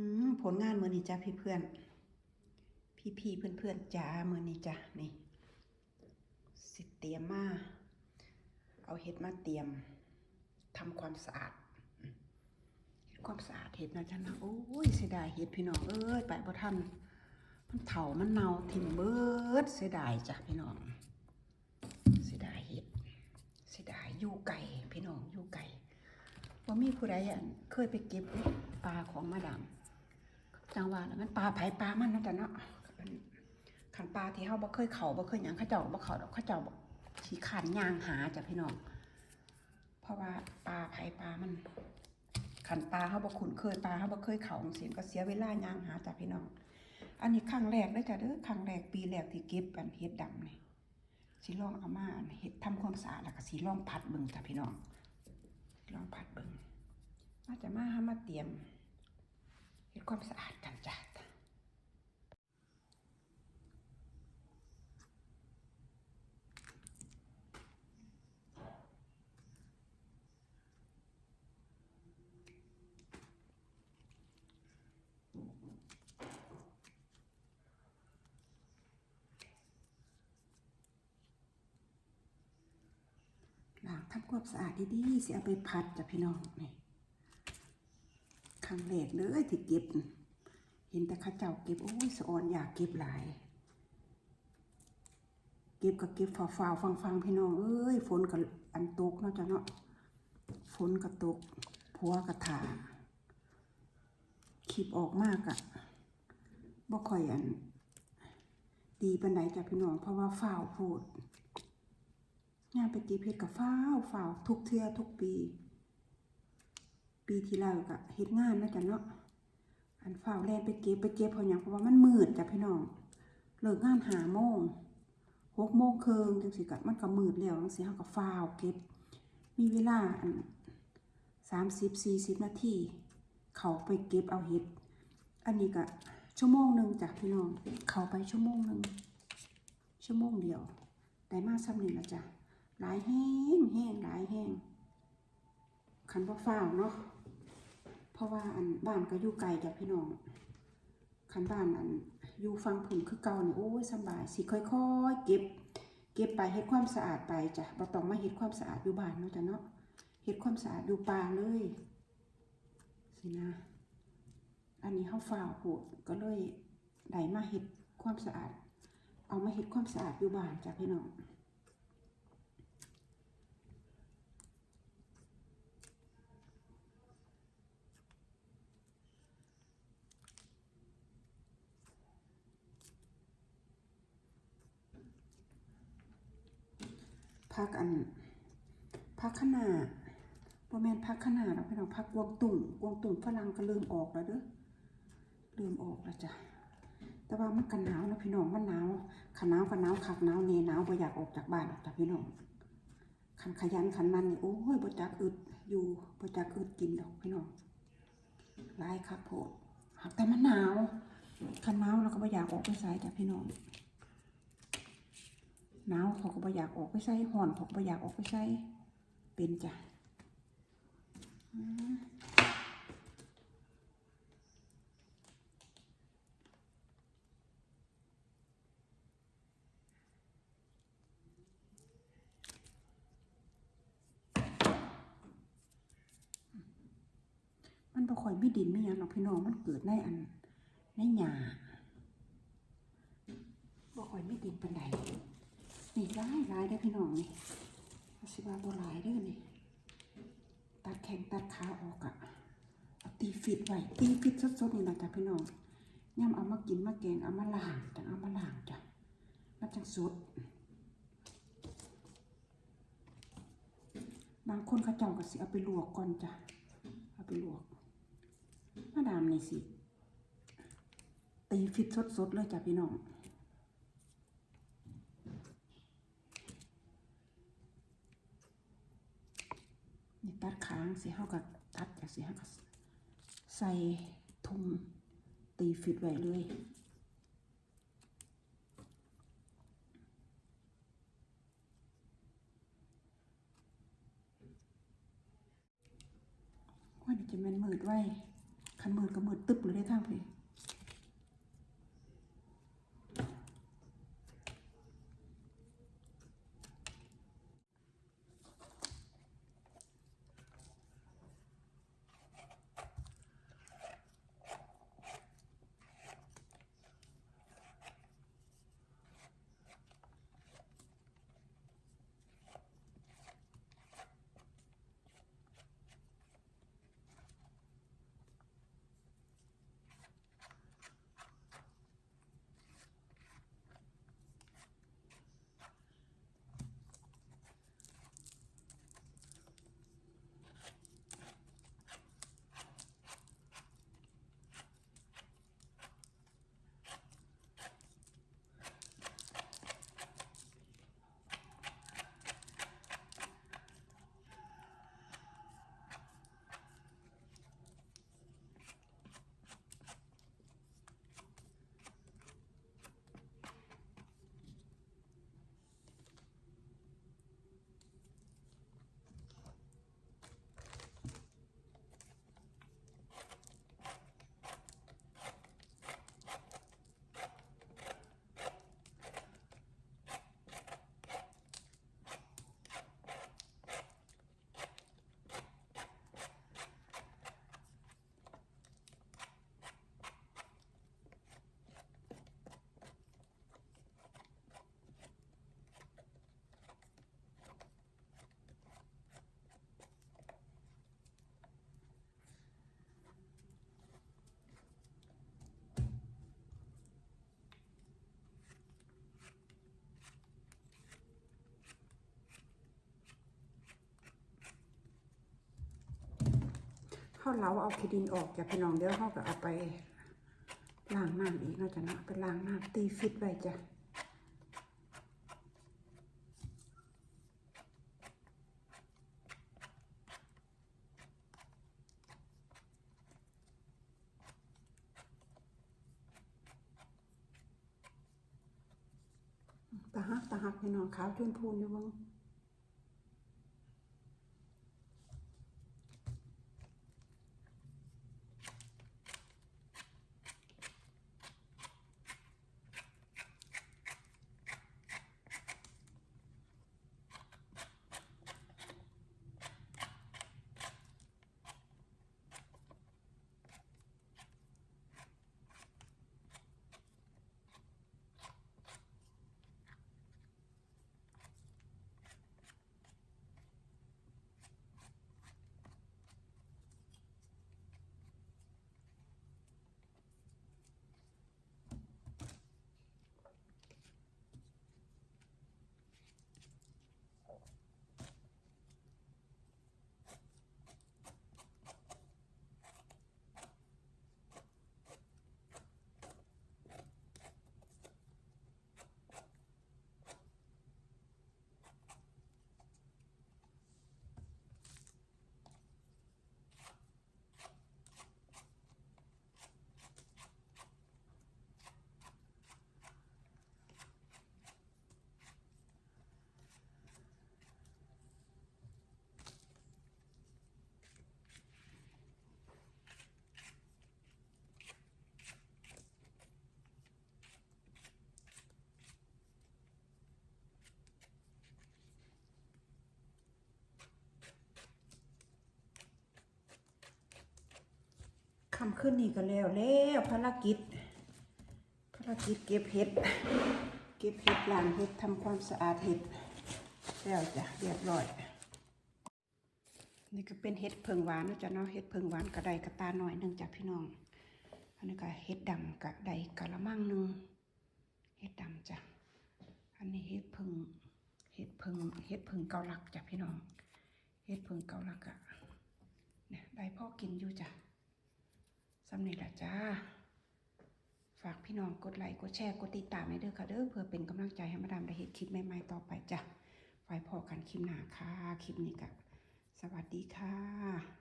ืมผลงานมือนี้จ้าพี่เพื่อน พี่พี่เพื่อนเพื่อนจ้ามือนี้จ้านี่ สิเตรียมมา เอาเห็ดมาเตรียมทำความสะอาดเฮ็ดความสะอาดเห็ดนะจ้านะโอ้ยเสียดายเห็ดพี่น้องเอ้ยไปบ่ทันมันเถามันเน่าทิ่มเบิดเสียดายจ้ะพี่น้อง เสียดายเห็ด เสียดายยู่ไก่พี่น้องยู่ไก่ว่ามีผู้ใดอันเคยไปเก็บปลาของมาดาม จังหวะแล้วมันปลาไผ่ปลามันนะจ๊ะเนาะขันปลาที่เฮาบ่เคยเขาบ่เคยหยังเขาเจ้าบ่เขาดอกเขาเจ้าบ่ขี้ขานยางหาจ้ะพี่น้องเพราะว่าปลาไผ่ปลามันขันปลาเฮาบ่คุ้นเคยปลาเฮาบ่เคยเขาจังซี่ก็เสียเวลายางหาจ้ะพี่น้องอันนี้ครั้งแรกเลยจ้ะเด้อครั้งแรกปีแรกที่เก็บอันเห็ดดำนี่สิลองเอามานเฮ็ดทำความสะอาดแล้วก็สิลองผัดเบิ่งจ้ะพี่น้องลองผัดเบิ่งว่าจะมาห้ามาเตรียม เฮ็ดความสะอาดกันจ้ะล้างทำความสะอาดดีๆสิเอาไปผัดจ้ะพี่น้องนี่ รั้งแรกเลยที่เก็บ เห็นแต่ข้าเจ้าเก็บโอ้ยสะออนอยากเก็บหลาย เก็บก็เก็บฝ่าวๆฟังๆพี่น้องเอ้ยฝนกับอันตกเนาะจ้ะเนาะฝนก็ตกผัวก็ถ่าคลิปออกมากอะบ่ค่อยอัน ดีปานใดจ้ะพี่น้องเพราะว่าฝ้าวโพดงานไปเก็บเฮ็ดกับฝ้าวฝ้าวทุกเทื่อทุกปี ปีที่แล้วก็เฮ็ดงานนาะจ้ะเนาะอันฝ้าวแลนไปเก็บไปเก็บเพราะหยังเพราะว่ามันมืดจ้ะพี่น้องเลิกงานหาโมงหกโมงครึ่งจังสิกะมันก็มืดแล้วจังสิเฮาก็ฝ้าวเก็บ มีเวลาอันสามสิบสี่สิบนาทีเขาไปเก็บเอาเห็ด อันนี้ก็ชั่วโมงหนึ่งจ้ะพี่น้อง เขาไปชั่วโมงหนึ่งชั่วโมงเดียวได้มาซ้ำนี่ละจ้ะหลายแห้งแห้งหลายแห้งคันบ่ฝ้าวเนาะ ราะว่าอันบ้านก็อยู่ไกลจากพี่น้องคันบ้านอันอยู่ฟังผุนคือเก่านี่ยโอ้ยสบายสิค่อยๆเก็บ เก็บไปเฮ็ดความสะอาดไปจ้ะบ่ต้องมาเฮ็ดความสะอาดอยู่บ้านเนาะจ้ะเนาะเฮ็ดความสะอาดอยู่ป่าเลยสินะ อันนี้เฮาฝ้าวโพดก็เลยได้มาเฮ็ดความสะอาด เอามาเฮ็ดความสะอาดอยู่บ้านจ้ะพี่น้อง พักอันพักขนาบ่แมนพักขนาดเราพี่น้องพักกวงตุ่งกวงตุ่งฝรั่งก็เริ่มออกแล้วเด้อเริ่มออกแล้วจ้ะแต่ว่ามันกันหนาวนะพี่น้องมันหนาวขันหนาวกันหนาวคักหนาวเนหนาวบ่อยากออกจากบ้านหรอกจ้ะพี่น้องขันขยันขันมันนี่โอ้ยบ่จักอึดอยู่บ่จักอึดกินดอกพี่น้องหลายคักโพดหากแต่มันหนาวขันหนาวเราก็บ่อยากออกไปไสจ้ะพี่น้อง หนาวเขาก็บ่อยากออกไปใส่ห่อนเขาก็บ่อยากออกไปใส่เป็นจ้ะมมันบ่ค่อยมีดินมีหยังหรอกพี่น้องมันเกิดในอันในหญ้าบ่ค่อยมีดินปานใด นี่ร้ายร้ายได้พี่น้องนี่อาสิบาโบหลายเด้อนี่ตัดแข้งตัดขาออกอะตีฟิตไว้ตีฟิตสดๆนี่นะจ้ะพี่น้องย่ำเอามากินมาแกงเอามาล้างจังเอามาล้างจ้ะมันจังสดบางคนเขาเจ้าก็สิเอาไปลวกก่อนจ้ะเอาไปลวกมาดามนี่สิตีฟิตสดๆเลยจ้ะพี่น้อง ตัดค้างสิเฮากับตัดจากสิเฮากับใส่ถุงตีฟิตไว้เลยว่าจะมันมืดไว้คันมืดก็มืดตึ๊บเลยได้ทางพี่ เขาเล้าเอาขี้ดินออกจากพี่น้องเดี๋ยวเขาก็เอาไปล้างน้ำอีกเนาะจ้ะเนาะไปล้างน้ำตีฟิตไว้จ้ะตาฮักตาฮักพี่น้องขาวจุนพูนอยู่บ้าง ขึ้นนี่ก็แล้วแล้วภารกิจ ภารกิจเก็บเห็ด เก็บเห็ดล้างเห็ดทำความสะอาดเห็ดแล้วจ้ะเรียบร้อย นี่ก็เป็นเห็ดเพิงหวานนะจ๊ะเนาะเห็ดเพิงหวานกระไดกระตาหน่อยหนึงจ้ะพี่น้อง อันนี้ก็เห็ดดำกระไดกะละมังหนึงเห็ดดำจ้ะ อันนี้เห็ดเพิงเห็ดเพิงเห็ดเพิงเกาลักจ้ะพี่น้อง เห็ดเพิงเกาลักอะเนี่ยได้พ่อกินอยู่จ้ะ สำเร็จละจ้า ฝากพี่น้องกดไลค์กดแชร์กดติดตามให้เด้อค่ะเด้อเพื่อเป็นกำลังใจให้มาดามได้เห็นคลิปใหม่ๆต่อไปจ้ะไว้พอกันคลิปหน้าค่ะ คลิปนี้กับสวัสดีค่ะ